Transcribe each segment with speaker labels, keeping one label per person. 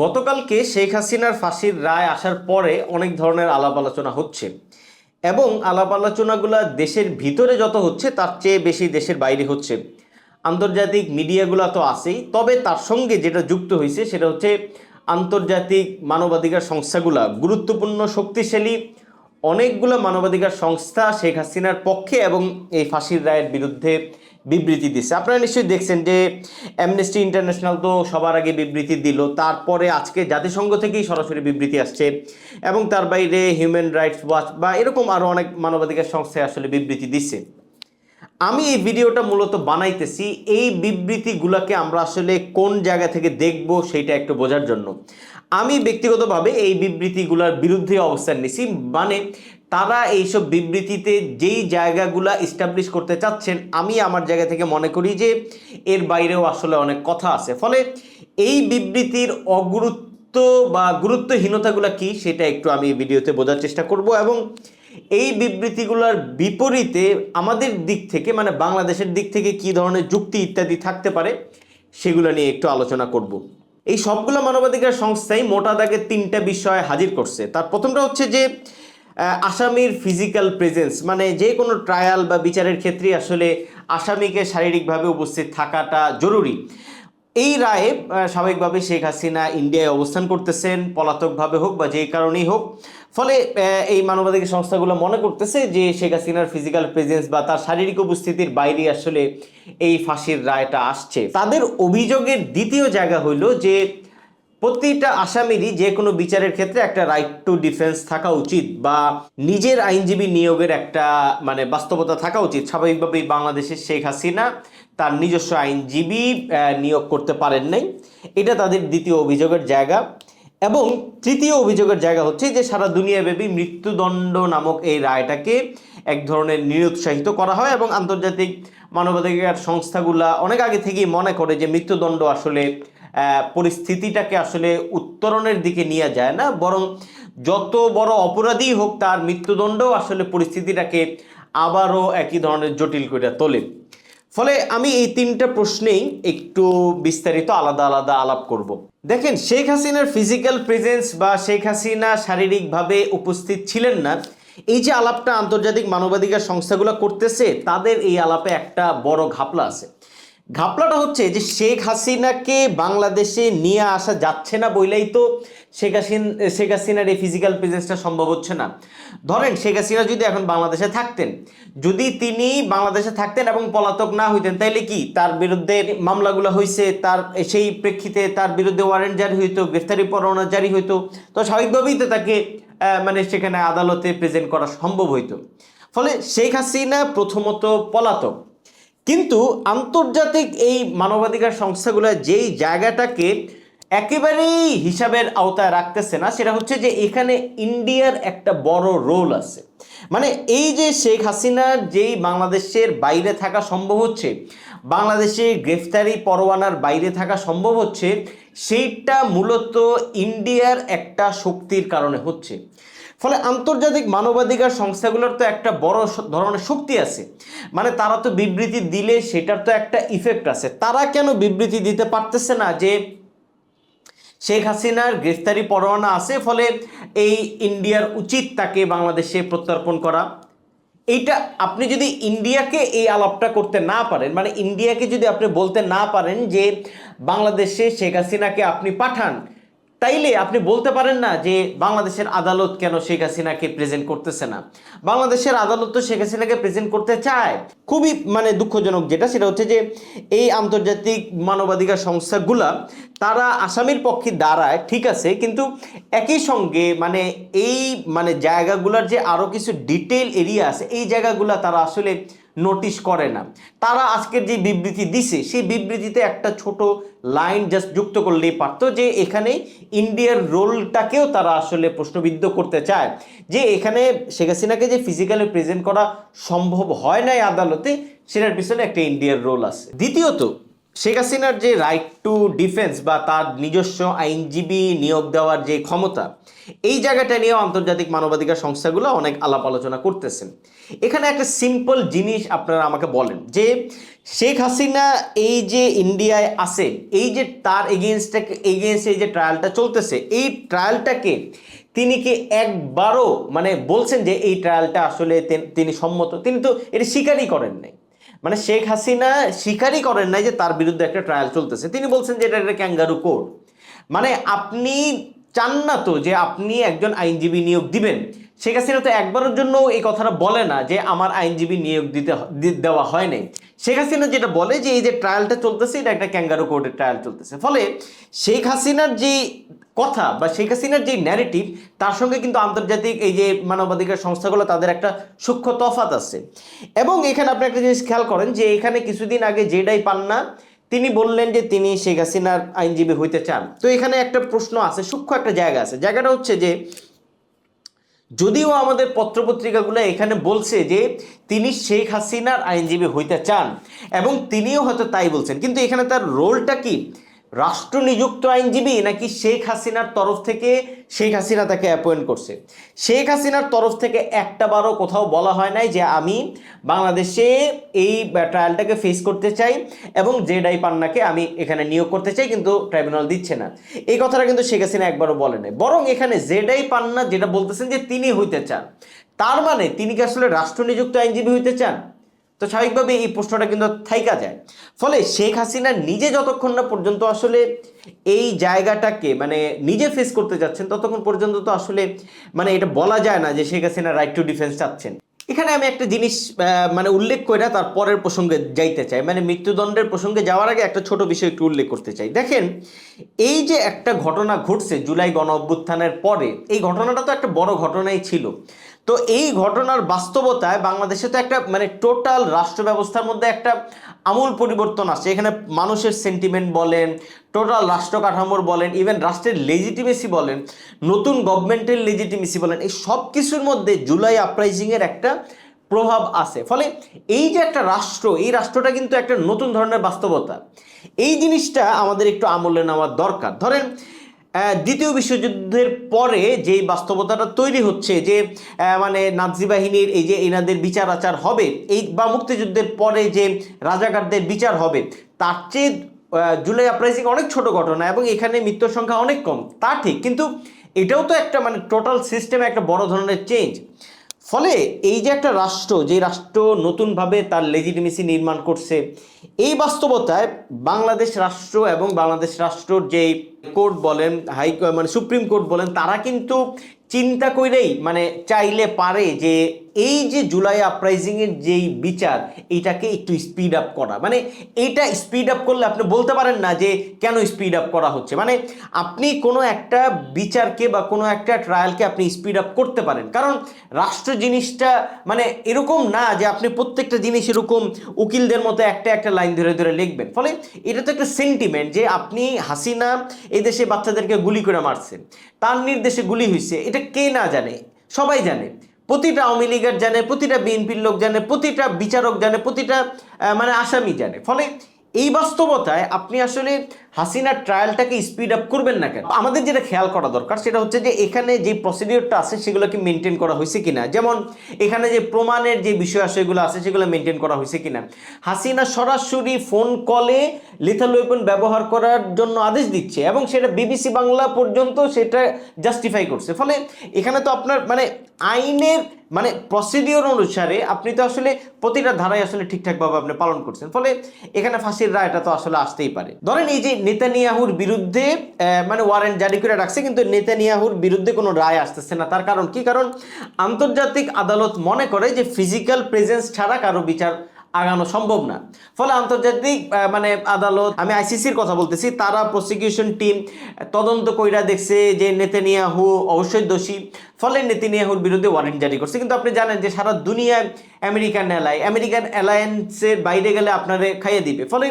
Speaker 1: গতকালকে শেখ হাসিনার ফাঁসির রায় আসার পরে অনেক ধরনের আলাপ আলোচনা হচ্ছে। এবং আলাপ আলোচনাগুলো দেশের ভিতরে যত হচ্ছে, তার চেয়ে বেশি দেশের বাইরে হচ্ছে। আন্তর্জাতিক মিডিয়াগুলো তো আছেই, তবে তার সঙ্গে যেটা যুক্ত হয়েছে সেটা হচ্ছে আন্তর্জাতিক মানবাধিকার সংস্থাগুলা। গুরুত্বপূর্ণ, শক্তিশালী অনেকগুলো মানবাধিকার সংস্থা শেখ হাসিনার পক্ষে এবং এই ফাঁসির রায়ের বিরুদ্ধে বিবৃতি দিচ্ছে আপনারা নিশ্চয়ই দেখছেন যে অ্যামনেস্টি ইন্টারন্যাশনাল তো সবার আগে বিবৃতি দিল, তারপরে আজকে জাতিসংঘ থেকেই সরাসরি বিবৃতি আসছে এবং তার বাইরে হিউম্যান রাইটস ওয়াচ বা এরকম আরও অনেক মানবাধিকার সংস্থায় আসলে বিবৃতি দিচ্ছে আমি এই ভিডিওটা মূলত বানাইতেছি, এই বিবৃতিগুলোকে আমরা আসলে কোন জায়গা থেকে দেখব সেইটা একটু বোঝার জন্য। আমি ব্যক্তিগতভাবে এই বিবৃতিগুলোর বিরুদ্ধে অবস্থান নিছি মানে তারা এইসব বিবৃতিতে যেই জায়গাগুলা ইস্টাবলিশ করতে চাচ্ছেন, আমি আমার জায়গা থেকে মনে করি যে এর বাইরেও আসলে অনেক কথা আছে। ফলে এই বিবৃতির অগুরুত্ব বা গুরুত্বহীনতাগুলো কি, সেটা একটু আমি ভিডিওতে বোঝার চেষ্টা করব এবং এই বিবৃতিগুলোর বিপরীতে আমাদের দিক থেকে মানে বাংলাদেশের দিক থেকে কি ধরনের যুক্তি ইত্যাদি থাকতে পারে, সেগুলো নিয়ে একটু আলোচনা করব। এই সবগুলো মানবাধিকার সংস্থাই মোটা দাগে তিনটা বিষয় হাজির করছে। তার প্রথমটা হচ্ছে যে আসামির ফিজিক্যাল প্রেজেন্স মানে যে কোনো ট্রায়াল বা বিচারের ক্ষেত্রে আসলে আসামিকে শারীরিকভাবে উপস্থিত থাকাটা জরুরি। এই রায়ে স্বাভাবিকভাবে শেখ হাসিনা ইন্ডিয়ায় অবস্থান করতেছেন, পলাতকভাবে হোক বা যেই কারণেই হোক। ফলে এই মানবাধিকার সংস্থাগুলো মনে করতেছে যে শেখ হাসিনার ফিজিক্যাল প্রেজেন্স বা তার শারীরিক উপস্থিতির বাইরে আসলে এই ফাঁসির রায়টা আসছে। তাদের অভিযোগের দ্বিতীয় জায়গা হইল যে প্রতিটা আসামিরই যে কোনো বিচারের ক্ষেত্রে একটা রাইট টু ডিফেন্স থাকা উচিত বা নিজের আইনজীবী নিয়োগের একটা মানে বাস্তবতা থাকা উচিত। স্বাভাবিকভাবেই বাংলাদেশের শেখ হাসিনা তার নিজস্ব আইনজীবী নিয়োগ করতে পারেন নাই। এটা তাদের দ্বিতীয় অভিযোগের জায়গা। এবং তৃতীয় অভিযোগের জায়গা হচ্ছে যে সারা দুনিয়াব্যাপী মৃত্যুদণ্ড নামক এই রায়টাকে এক ধরনের নিরুৎসাহিত করা হয় এবং আন্তর্জাতিক মানবাধিকার সংস্থাগুলা অনেক আগে থেকেই মনে করে যে মৃত্যুদণ্ড আসলে পরিস্থিতিটাকে আসলে উত্তরণের দিকে নিয়ে যায় না, বরং যত বড় অপরাধী হোক তার মৃত্যুদণ্ড আসলে পরিস্থিতিটাকে আবারও একই ধরনের জটিল করে তোলে। ফলে আমি এই তিনটা প্রশ্নেই একটু বিস্তারিত আলাদা আলাদা আলাপ করব। দেখেন, শেখ হাসিনার ফিজিক্যাল প্রেজেন্স বা শেখ হাসিনা শারীরিকভাবে উপস্থিত ছিলেন না, এই যে আলাপটা আন্তর্জাতিক মানবাধিকার সংস্থাগুলো করতেছে, তাদের এই আলাপে একটা বড় ঘাপলা আছে। ঘাপলাটা হচ্ছে যে শেখ হাসিনাকে বাংলাদেশে নিয়ে আসা যাচ্ছে না বইলেই তো শেখ হাসিন, শেখ হাসিনার এই ফিজিক্যাল প্রেজেন্সটা সম্ভব হচ্ছে না। ধরেন শেখ হাসিনা যদি এখন বাংলাদেশে থাকতেন, যদি তিনি বাংলাদেশে থাকতেন এবং পলাতক না হইতেন, তাইলে কি তার বিরুদ্ধে মামলাগুলো হয়েছে তার সেই প্রেক্ষিতে তার বিরুদ্ধে ওয়ারেন্ট জারি হইতো, গ্রেফতারি পরোয়ানা জারি হইতো, তো স্বাভাবিকভাবেই তো তাকে মানে সেখানে আদালতে প্রেজেন্ট করা সম্ভব হইতো। ফলে শেখ হাসিনা প্রথমত পলাতক। কিন্তু আন্তর্জাতিক এই মানবাধিকার সংস্থাগুলো যেই জায়গাটাকে একেবারেই হিসাবের আওতায় রাখতেছে না, সেটা হচ্ছে যে এখানে ইন্ডিয়ার একটা বড় রোল আছে। মানে এই যে শেখ হাসিনার যেই বাংলাদেশের বাইরে থাকা সম্ভব হচ্ছে, বাংলাদেশে গ্রেফতারি পরোয়ানার বাইরে থাকা সম্ভব হচ্ছে, সেইটা মূলত ইন্ডিয়ার একটা শক্তির কারণে হচ্ছে। ফলে আন্তর্জাতিক মানবাধিকার সংস্থাগুলোর তো একটা বড় ধরনের শক্তি আছে। মানে তারা তো বিবৃতি দিলে সেটার তো একটা ইফেক্ট আছে। তারা কেন বিবৃতি দিতে পারতেছে না যে শেখ হাসিনার গ্রেফতারি পরোয়ানা আছে, ফলে এই ইন্ডিয়ার উচিত তাকে বাংলাদেশে প্রত্যর্পণ করা? এইটা আপনি যদি ইন্ডিয়াকে এই আলাপটা করতে না পারেন মানে ইন্ডিয়াকে যদি আপনি বলতে না পারেন যে বাংলাদেশে শেখ হাসিনাকে আপনি পাঠান তাইলে আপনি বলতে পারেন না যে বাংলাদেশের আদালত কেন শেখ হাসিনাকে প্রেজেন্ট করতেছে না? বাংলাদেশের আদালত তো শেখ হাসিনাকে প্রেজেন্ট করতে চায়। খুবই মানে দুঃখজনক যেটা, সেটা হচ্ছে যে এই আন্তর্জাতিক মানবাধিকার সংস্থাগুলা, তারা আসামির পক্ষে দাঁড়ায়, ঠিক আছে, কিন্তু একই সঙ্গে মানে এই মানে জায়গাগুলার যে আরও কিছু ডিটেল এরিয়া আছে, এই জায়গাগুলা তারা আসলে নোটিশ করে না। তারা আজকের যে বিবৃতি দিছে, সেই বিবৃতিতে একটা ছোট লাইন জাস্ট যুক্ত করলেই পারতো যে এখানে ইন্ডিয়ার রোলটাকেও তারা আসলে প্রশ্নবিদ্ধ করতে চায়। যে এখানে শেখ হাসিনাকে যে ফিজিক্যালি প্রেজেন্ট করা সম্ভব হয় নাই আদালতে, সেটার পিছনে একটা ইন্ডিয়ার রোল আছে। দ্বিতীয়ত শেখ হাসিনার যে রাইট টু ডিফেন্স বা তার নিজস্ব আইনজীবী নিয়োগ দেওয়ার যে ক্ষমতা, এই জায়গাটা নিয়েও আন্তর্জাতিক মানবাধিকার সংস্থাগুলো অনেক আলাপ আলোচনা করতেছেন এখানে একটা সিম্পল জিনিস আপনারা আমাকে বলেন যে, শেখ হাসিনা এই যে ইন্ডিয়ায় আছে, এই যে তার এগেনস্টটাকে এগেনস্ট এই যে ট্রায়ালটা চলতেছে, এই ট্রায়ালটাকে তিনি কি একবারও মানে বলছেন যে এই ট্রায়ালটা আসলে তিনি সম্মত? তিনি তো এটা স্বীকারই করেন নাই। মানে শেখ হাসিনা স্বীকারই করেন নাই যে তার বিরুদ্ধে একটা ট্রায়াল চলতেছে। তিনি বলছেন যে এটা একটা ক্যাঙ্গারু কোড মানে আপনি চান না তো যে আপনি একজন আইনজীবী নিয়োগ দিবেন। শেখ হাসিনা তো একবারের জন্য এই কথাটা বলে না যে আমার আইনজীবী নিয়োগ দিতে দেওয়া হয় নাই। শেখ হাসিনা যেটা বলে যে এই যে ট্রায়ালটা চলতেছে, এটা একটা ক্যাঙ্গারু কোর্টের ট্রায়াল চলতেছে। ফলে শেখ হাসিনার যে কথা বা শেখ হাসিনার যে ন্যারেটিভ তার সঙ্গে কিন্তু আন্তর্জাতিক এই যে মানবাধিকার সংস্থাগুলো, তাদের একটা সূক্ষ্ম তফাত আছে। এবং এখানে আপনি একটা জিনিস খেয়াল করেন যে এখানে কিছুদিন আগে জেডাই পান্না, তিনি বললেন যে তিনি শেখ হাসিনার আইনজীবী হইতে চান। তো এখানে একটা প্রশ্ন আছে, সূক্ষ্ম একটা জায়গা আছে। জায়গাটা হচ্ছে যে যদিও আমাদের পত্রপত্রিকাগুলো এখানে বলছে যে তিনি শেখ হাসিনার আইনজীবী হইতে চান এবং তিনিও হয়তো তাই বলছেন। কিন্তু এখানে তার রোলটা কি? রাষ্ট্র নিযুক্ত আইনজীবী নাকি শেখ হাসিনার তরফ থেকে, শেখ হাসিনা তাকে অ্যাপয়েন্ট করছে। শেখ হাসিনার তরফ থেকে একটা বারও কোথাও বলা হয় নাই যে আমি বাংলাদেশে এই ট্রায়ালটাকে ফেস করতে চাই এবং জেডাই পান্নাকে আমি এখানে নিয়োগ করতে চাই, কিন্তু ট্রাইব্যুনাল দিচ্ছে না। এই কথাটা কিন্তু শেখ হাসিনা একবারও বলে নাই। বরং এখানে জেডাই পান্না যেটা বলতেছেন যে তিনি হইতে চান, তার মানে তিনি কি আসলে রাষ্ট্র নিযুক্ত আইনজীবী হইতে চান? তো স্বাভাবিকভাবে এই প্রশ্নটা কিন্তু থাইকা যায়। ফলে শেখ হাসিনা নিজে যতক্ষণ না পর্যন্ত আসলে এই জায়গাটাকে মানে নিজে ফেস করতে যাচ্ছেন, ততক্ষণ পর্যন্ত তো আসলে মানে এটা বলা যায় না যে Sheikh Hasina right to defence চাচ্ছেন। এখানে আমি একটা জিনিস মানে উল্লেখ করে তার পরের প্রসঙ্গে যাইতে চাই। মানে মৃত্যুদণ্ডের প্রসঙ্গে যাওয়ার আগে একটা ছোট বিষয় একটু উল্লেখ করতে চাই। দেখেন, এই যে একটা ঘটনা ঘটছে জুলাই গণ অভ্যুত্থানের পরে, এই ঘটনাটা তো একটা বড় ঘটনাই ছিল। তো এই ঘটনার বাস্তবতায় বাংলাদেশে তো একটা মানে টোটাল রাষ্ট্র ব্যবস্থার মধ্যে একটা আমূল পরিবর্তন আসছে। এখানে মানুষের সেন্টিমেন্ট বলেন টোটাল রাষ্ট্র কাঠামোর বলেন ইভেন রাষ্ট্রের লেজিটিমেসি বলেন, নতুন গভর্নমেন্টের লেজিটিমেসি বলেন, এই সব কিছুর মধ্যে জুলাই আপরাইজিংয়ের একটা প্রভাব আছে। ফলে এই যে একটা রাষ্ট্র, এই রাষ্ট্রটা কিন্তু একটা নতুন ধরনের বাস্তবতা। এই জিনিসটা আমাদের একটু আমলে নেওয়ার দরকার। ধরেন দ্বিতীয় বিশ্বযুদ্ধের পরে যে বাস্তবতাটা তৈরি হচ্ছে যে মানে নাজি বাহিনীর এই যে এনাদের বিচার আচার হবে, এই বা মুক্তিযুদ্ধের পরে যে রাজাকারদের বিচার হবে, তার চেয়ে জুলাই আপ্রাইজিং অনেক ছোট ঘটনা এবং এখানে মৃত্যুর সংখ্যা অনেক কম। তা ঠিক, কিন্তু এটাও তো একটা মানে টোটাল সিস্টেমে একটা বড় ধরনের চেঞ্জ ফলে এই যে একটা রাষ্ট্র, যে রাষ্ট্র নতুনভাবে তার লেজিটিমেসি নির্মাণ করছে, এই বাস্তবতায় বাংলাদেশ রাষ্ট্র এবং বাংলাদেশ রাষ্ট্রর যে কোর্ট বলেন, হাই মানে সুপ্রিম কোর্ট বলেন, তারা কিন্তু চিন্তা করেই মানে চাইলে পারে যে এই যে জুলাই আপরাইজিংয়ের যেই বিচার, এটাকে একটু স্পিড আপ করা। মানে এটা স্পিড আপ করলে আপনি বলতে পারেন না যে কেন স্পিড আপ করা হচ্ছে। মানে আপনি কোনো একটা বিচারকে বা কোনো একটা ট্রায়ালকে আপনি স্পিড আপ করতে পারেন। কারণ রাষ্ট্র জিনিসটা মানে এরকম না যে আপনি প্রত্যেকটা জিনিস এরকম উকিলদের মতো একটা একটা লাইন ধরে ধরে লিখবেন। ফলে এটা তো একটা সেন্টিমেন্ট যে আপনি হাসিনা এই দেশে বাচ্চাদেরকে গুলি করে মারছেন। তার নির্দেশে গুলি হয়েছে এটা কে না জানে? সবাই জানে। প্রতিটা আওয়ামী লীগের জানে, প্রতিটা বিএনপির লোক জানে, প্রতিটা বিচারক জানে, প্রতিটা মানে আসামি জানে। ফলে এই বাস্তবতায় আপনি আসলে হাসিনার ট্রায়ালটাকে স্পিড আপ করবেন না কেন? আমাদের যেটা খেয়াল করা দরকার সেটা হচ্ছে যে এখানে যে প্রসিডিওরটা আছে সেগুলোকে মেনটেন করা হয়েছে কিনা? যেমন এখানে যে প্রমাণের যে বিষয় সেগুলো আছে সেগুলো মেনটেন করা হয়েছে কিনা? হাসিনা সরাসরি ফোন কলে লিথাল ওয়েপন ব্যবহার করার জন্য আদেশ দিচ্ছে এবং সেটা বিবিসি বাংলা পর্যন্ত সেটা জাস্টিফাই করছে। ফলে এখানে তো আপনার মানে আইনের মানে প্রসিডিওর অনুসারে আপনি তো আসলে প্রতিটা ধারায় আসলে ঠিকঠাকভাবে আপনি পালন করছেন। ফলে এখানে ফাঁসির রায়টা তো আসলে আসতেই পারে। ধরেন এই যে নেতানিয়াহুর বিরুদ্ধে মানে ওয়ারেন্ট জারি করে রাখছে, কিন্তু নেতানিয়াহুর বিরুদ্ধে কোনো রায় আসতেছে না। তার কারণ কি? কারণ আন্তর্জাতিক আদালত মনে করে যে ফিজিক্যাল প্রেজেন্স ছাড়া কারও বিচার আগানো সম্ভব না। ফলে আন্তর্জাতিক মানে আদালত, আমি আইসিসির কথা বলতেছি, তারা প্রসিকিউশন টিম তদন্ত কইরা দেখছে যে নেতানিয়াহু অবশ্যই দোষী। ফলে নেতানিয়াহুর বিরুদ্ধে ওয়ারেন্ট জারি করছে। কিন্তু আপনি জানেন যে সারা দুনিয়ায় আমেরিকান অ্যালাই আমেরিকান অ্যালায়েন্সের বাইরে গেলে আপনারে খাইয়ে দিবে। ফলে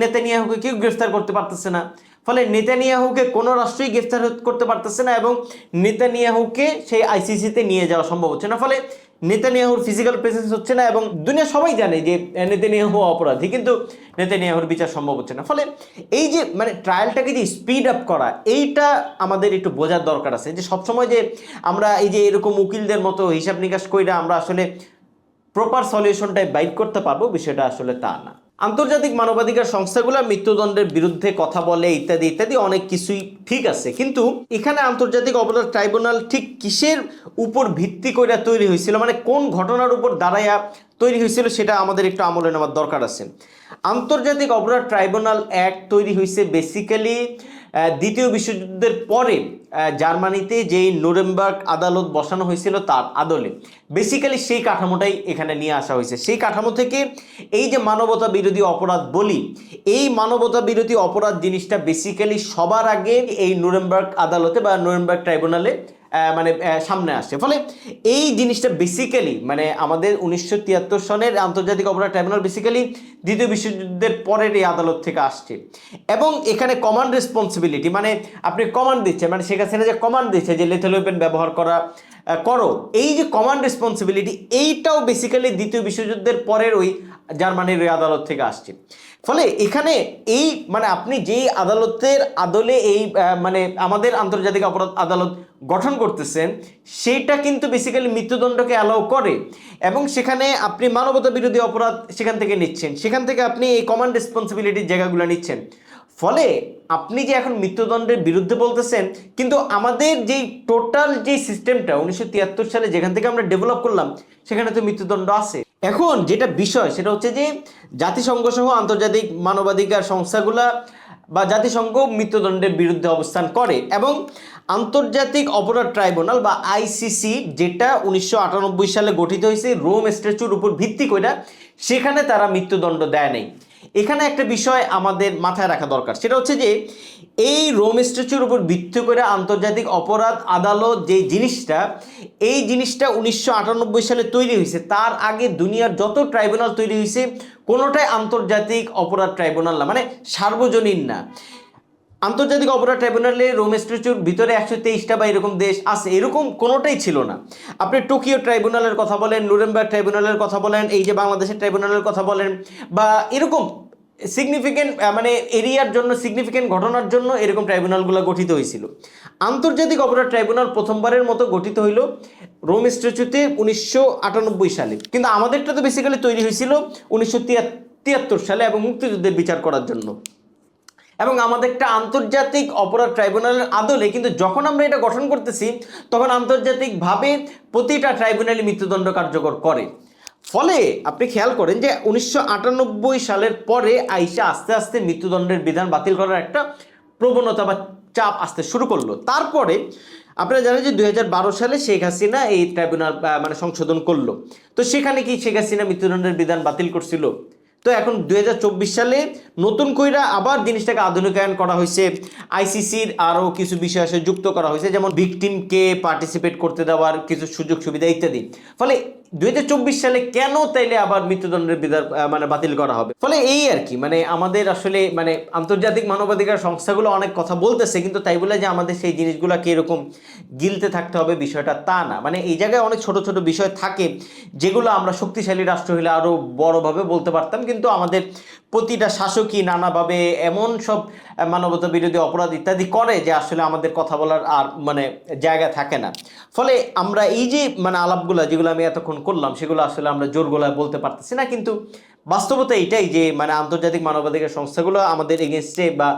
Speaker 1: নেতানিয়াহুকে কেউ গ্রেফতার করতে পারতেছে না। ফলে নেতানিয়াহুকে কোনো রাষ্ট্রই গ্রেফতার করতে পারতেছে না এবং নেতানিয়াহুকে সেই আইসিসিতে নিয়ে যাওয়া সম্ভব হচ্ছে না। ফলে নেতানিয়াহুর ফিজিক্যাল প্রেজেন্স হচ্ছে না এবং দুনিয়া সবাই জানে যে নেতানিয়াহু অপরাধী, কিন্তু নেতানিয়াহুর বিচার সম্ভব হচ্ছে না। ফলে এই যে মানে ট্রায়ালটাকে যে স্পিড আপ করা, এইটা আমাদের একটু বোঝার দরকার আছে। যে সবসময় যে আমরা এই যে এরকম উকিলদের মতো হিসাব নিকাশ কইরা আমরা আসলে প্রপার সলিউশনটাই বাইট করতে পারব, বিষয়টা আসলে তা না। আন্তর্জাতিক মানবাধিকার সংস্থাগুলো মৃত্যুদণ্ডের বিরুদ্ধে কথা বলে ইত্যাদি ইত্যাদি অনেক কিছুই ঠিক আছে। কিন্তু এখানে আন্তর্জাতিক অপরাধ ট্রাইব্যুনাল ঠিক কিসের উপর ভিত্তি করে তৈরি হয়েছিল মানে কোন ঘটনার উপর দাঁড়াইয়া তৈরি হয়েছিল সেটা আমাদের একটু আমলে নেওয়ার দরকার আছে। আন্তর্জাতিক অপরাধ ট্রাইব্যুনাল অ্যাক্ট তৈরি হয়েছে বেসিক্যালি দ্বিতীয় বিশ্বযুদ্ধের পরে জার্মানিতে যেই নুরেমবার্গ আদালত বসানো হয়েছিল তার আদলে। বেসিক্যালি সেই কাঠামোটাই এখানে নিয়ে আসা হয়েছে। সেই কাঠামো থেকে এই যে মানবতা বিরোধী অপরাধ বলি, এই মানবতা বিরোধী অপরাধ জিনিসটা বেসিক্যালি সবার আগে এই নুরেমবার্গ আদালতে বা নুরেমবার্গ ট্রাইব্যুনালে মানে সামনে আসছে। ফলে এই জিনিসটা বেসিক্যালি মানে আমাদের উনিশশো তিয়াত্তর সনের আন্তর্জাতিক অপরাধ ট্রাইব্যুনাল বেসিক্যালি দ্বিতীয় বিশ্বযুদ্ধের পরের এই আদালত থেকে আসছে। এবং এখানে কমান্ড রেসপন্সিবিলিটি মানে আপনি কমান্ড দিচ্ছেন মানে শেখ হাসিনা যে কমান্ড দিচ্ছে যে লেথেল ওয়েপেন ব্যবহার করা করো। এই যে কমান্ড রেসপন্সিবিলিটি এইটাও বেসিক্যালি দ্বিতীয় বিশ্বযুদ্ধের পরের ওই জার্মানির ওই আদালত থেকে আসছে। ফলে এখানে এই মানে আপনি যেই আদালতের আদলে এই মানে আমাদের আন্তর্জাতিক অপরাধ আদালত গঠন করতেছেন, সেইটা কিন্তু বেসিক্যালি মৃত্যুদণ্ডকে অ্যালাউ করে। এবং সেখানে আপনি মানবতা বিরোধী অপরাধ সেখান থেকে নিচ্ছেন। সেখান থেকে আপনি এই কমান্ড রেসপন্সিবিলিটির জায়গাগুলো নিচ্ছেন। ফলে আপনি যে এখন মৃত্যুদণ্ডের বিরুদ্ধে বলতেছেন, কিন্তু আমাদের যেই টোটাল যে সিস্টেমটা উনিশশো তিয়াত্তর সালে যেখান থেকে আমরা ডেভেলপ করলাম, সেখানে তো মৃত্যুদণ্ড আছে। এখন যেটা বিষয়, সেটা হচ্ছে যে জাতিসংঘ সহ আন্তর্জাতিক মানবাধিকার সংস্থাগুলা বা জাতিসংঘ মৃত্যুদণ্ডের বিরুদ্ধে অবস্থান করে। এবং আন্তর্জাতিক অপরাধ ট্রাইব্যুনাল বা আইসিসি যেটা উনিশশো আটানব্বই সালে গঠিত হয়েছে, রোম স্ট্যাচুর উপর ভিত্তি করে সেখানে তারা মৃত্যুদণ্ড দেয় নাই। এখানে একটা বিষয় আমাদের মাথায় রাখা দরকার, সেটা হচ্ছে যে এই রোম স্ট্যাচুর উপর ভিত্তি করে আন্তর্জাতিক অপরাধ আদালত যে জিনিসটা, এই জিনিসটা উনিশশো আটানব্বই সালে তৈরি হয়েছে। তার আগে দুনিয়ার যত ট্রাইব্যুনাল তৈরি হয়েছে, কোনোটাই আন্তর্জাতিক অপরাধ ট্রাইব্যুনাল না মানে সার্বজনীন না। আন্তর্জাতিক অপরাধ ট্রাইব্যুনালে রোম স্ট্যাচুর ভিতরে একশো তেইশটা বা এরকম দেশ আছে, এরকম কোনোটাই ছিল না। আপনি টোকিও ট্রাইব্যুনালের কথা বলেন নুরেমবার্গ ট্রাইব্যুনালের কথা বলেন, এই যে বাংলাদেশের ট্রাইব্যুনালের কথা বলেন, বা এরকম সিগনিফিকেন্ট মানে এরিয়ার জন্য সিগনিফিকেন্ট ঘটনার জন্য এরকম ট্রাইব্যুনালগুলো গঠিত হয়েছিল। আন্তর্জাতিক অপরাধ ট্রাইব্যুনাল প্রথমবারের মতো গঠিত হইল রোম স্ট্যাচুতে উনিশশো আটানব্বই সালে। কিন্তু আমাদেরটা তো বেসিক্যালি তৈরি হয়েছিল উনিশশো তিয়াত্তর সালে এবং মুক্তিযুদ্ধের বিচার করার জন্য। এবং আমাদের একটা আন্তর্জাতিক অপরাধ ট্রাইব্যুনালের আদলে কিন্তু যখন আমরা এটা গঠন করতেছি, তখন আন্তর্জাতিকভাবে প্রতিটা ট্রাইব্যুনালই মৃত্যুদণ্ড কার্যকর করে। ফলে আপনি খেয়াল করেন যে উনিশশো আটানব্বই সালের পরে আইসা আস্তে আস্তে মৃত্যুদণ্ডের বিধান বাতিল করার একটা প্রবণতা বা চাপ আসতে শুরু করল। তারপরে আপনারা জানেন যে দুই হাজার বারো সালে শেখ হাসিনা এই ট্রাইব্যুনাল মানে সংশোধন করল। তো সেখানে কি শেখ হাসিনা মৃত্যুদণ্ডের বিধান বাতিল করছিল? তো এখন দুই হাজার চব্বিশ সালে নতুন কইরা আবার জিনিসটাকে আধুনিকায়ন করা হয়েছে আইসিসির আরও কিছু বিষয় আসে যুক্ত করা হয়েছে যেমন ভিকটিমকে পার্টিসিপেট করতে দেওয়ার কিছু সুযোগ সুবিধা ইত্যাদি। ফলে দুই হাজার চব্বিশ সালে কেন তাইলে আবার মৃত্যুদণ্ডের বিধান মানে বাতিল করা হবে? ফলে এই আর কি মানে আমাদের আসলে মানে আন্তর্জাতিক মানবাধিকার সংস্থাগুলো অনেক কথা বলতেছে, কিন্তু তাই বলে যে আমাদের সেই জিনিসগুলোকে এরকম গিলতে থাকতে হবে বিষয়টা তা না। মানে এই জায়গায় অনেক ছোট ছোট বিষয় থাকে, যেগুলো আমরা শক্তিশালী রাষ্ট্র হলে আরও বড়ভাবে বলতে পারতাম, কিন্তু আমাদের প্রতিটা শাসকই নানাভাবে এমন সব মানবতা বিরোধী অপরাধ ইত্যাদি করে যে আসলে আমাদের কথা বলার আর মানে জায়গা থাকে না। ফলে আমরা এই যে মানে আলাপগুলো যেগুলো আমি এতক্ষণ করলাম, সেগুলো আসলে আমরা জোর গলায় বলতে পারতেছি না। কিন্তু বাস্তবতা এটাই যে মানে আন্তর্জাতিক মানবাধিকার সংস্থাগুলো আমাদের এগেনস্টে বা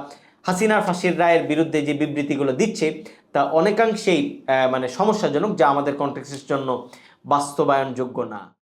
Speaker 1: হাসিনার ফাঁসির রায়ের বিরুদ্ধে যে বিবৃতিগুলো দিচ্ছে, তা অনেকাংশেই মানে সমস্যাজনক, যা আমাদের কন্টেক্সের জন্য বাস্তবায়নযোগ্য না।